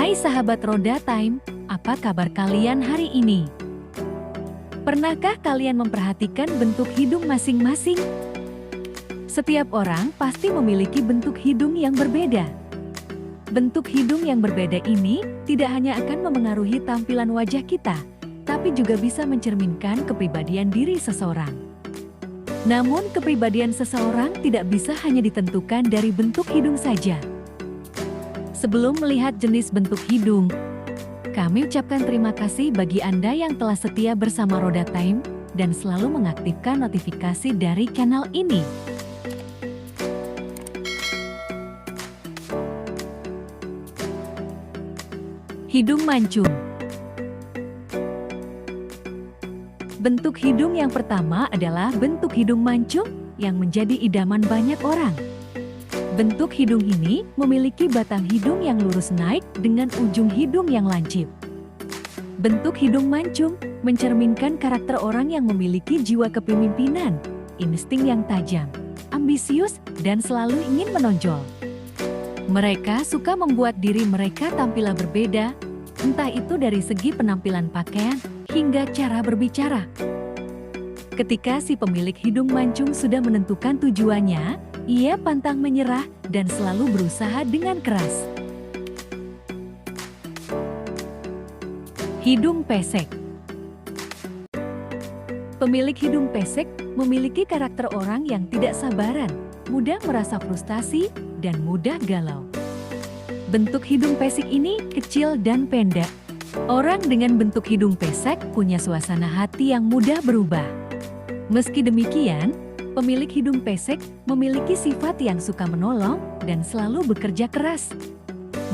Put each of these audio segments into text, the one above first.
Hai sahabat Roda Time, apa kabar kalian hari ini? Pernahkah kalian memperhatikan bentuk hidung masing-masing? Setiap orang pasti memiliki bentuk hidung yang berbeda. Bentuk hidung yang berbeda ini tidak hanya akan memengaruhi tampilan wajah kita, tapi juga bisa mencerminkan kepribadian diri seseorang. Namun, kepribadian seseorang tidak bisa hanya ditentukan dari bentuk hidung saja. Sebelum melihat jenis bentuk hidung, kami ucapkan terima kasih bagi Anda yang telah setia bersama Roda Time dan selalu mengaktifkan notifikasi dari channel ini. Hidung mancung Bentuk hidung yang pertama adalah bentuk hidung mancung yang menjadi idaman banyak orang. Bentuk hidung ini memiliki batang hidung yang lurus naik dengan ujung hidung yang lancip. Bentuk hidung mancung mencerminkan karakter orang yang memiliki jiwa kepemimpinan, insting yang tajam, ambisius, dan selalu ingin menonjol. Mereka suka membuat diri mereka tampil berbeda, entah itu dari segi penampilan pakaian hingga cara berbicara. Ketika si pemilik hidung mancung sudah menentukan tujuannya, ia pantang menyerah dan selalu berusaha dengan keras. Hidung pesek Pemilik hidung pesek memiliki karakter orang yang tidak sabaran, mudah merasa frustasi, dan mudah galau. Bentuk hidung pesek ini kecil dan pendek. Orang dengan bentuk hidung pesek punya suasana hati yang mudah berubah. Meski demikian, Pemilik hidung pesek memiliki sifat yang suka menolong dan selalu bekerja keras.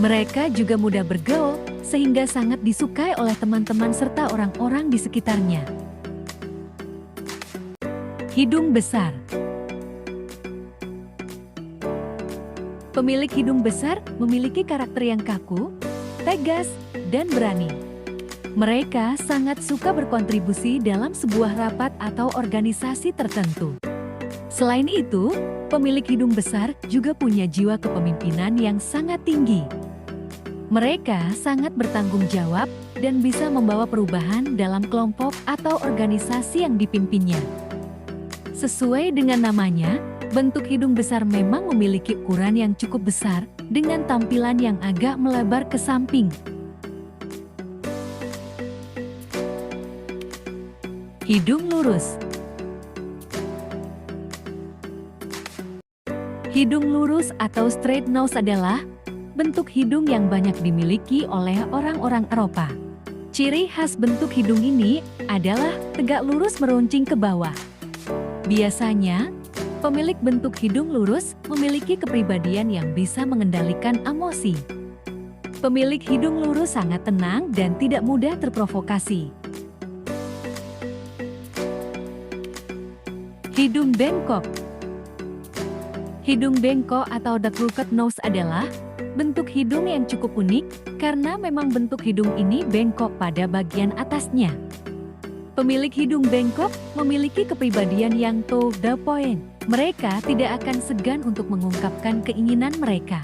Mereka juga mudah bergaul sehingga sangat disukai oleh teman-teman serta orang-orang di sekitarnya. Hidung besar Pemilik hidung besar memiliki karakter yang kaku, tegas, dan berani. Mereka sangat suka berkontribusi dalam sebuah rapat atau organisasi tertentu. Selain itu, pemilik hidung besar juga punya jiwa kepemimpinan yang sangat tinggi. Mereka sangat bertanggung jawab dan bisa membawa perubahan dalam kelompok atau organisasi yang dipimpinnya. Sesuai dengan namanya, bentuk hidung besar memang memiliki ukuran yang cukup besar dengan tampilan yang agak melebar ke samping. Hidung lurus Hidung lurus atau straight nose adalah bentuk hidung yang banyak dimiliki oleh orang-orang Eropa. Ciri khas bentuk hidung ini adalah tegak lurus meruncing ke bawah. Biasanya, pemilik bentuk hidung lurus memiliki kepribadian yang bisa mengendalikan emosi. Pemilik hidung lurus sangat tenang dan tidak mudah terprovokasi. Hidung bengkok Hidung bengkok atau the crooked nose adalah bentuk hidung yang cukup unik karena memang bentuk hidung ini bengkok pada bagian atasnya. Pemilik hidung bengkok memiliki kepribadian yang to the point. Mereka tidak akan segan untuk mengungkapkan keinginan mereka.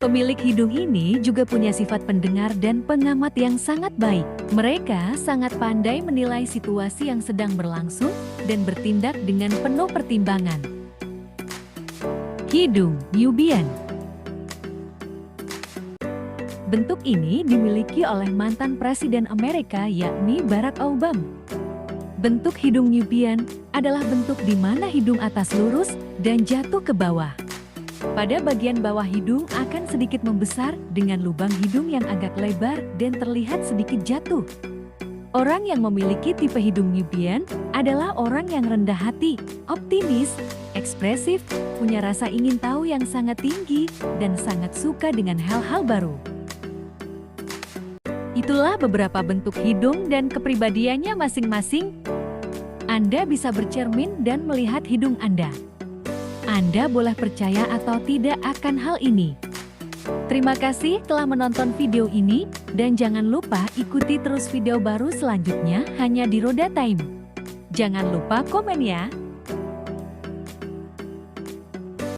Pemilik hidung ini juga punya sifat pendengar dan pengamat yang sangat baik. Mereka sangat pandai menilai situasi yang sedang berlangsung dan bertindak dengan penuh pertimbangan. Hidung Nubian Bentuk ini dimiliki oleh mantan Presiden Amerika yakni Barack Obama. Bentuk hidung Nubian adalah bentuk di mana hidung atas lurus dan jatuh ke bawah. Pada bagian bawah hidung akan sedikit membesar dengan lubang hidung yang agak lebar dan terlihat sedikit jatuh. Orang yang memiliki tipe hidung Nubian adalah orang yang rendah hati, optimis, ekspresif, punya rasa ingin tahu yang sangat tinggi, dan sangat suka dengan hal-hal baru. Itulah beberapa bentuk hidung dan kepribadiannya masing-masing. Anda bisa bercermin dan melihat hidung Anda. Anda boleh percaya atau tidak akan hal ini. Terima kasih telah menonton video ini, dan jangan lupa ikuti terus video baru selanjutnya hanya di Roda Time. Jangan lupa komen ya!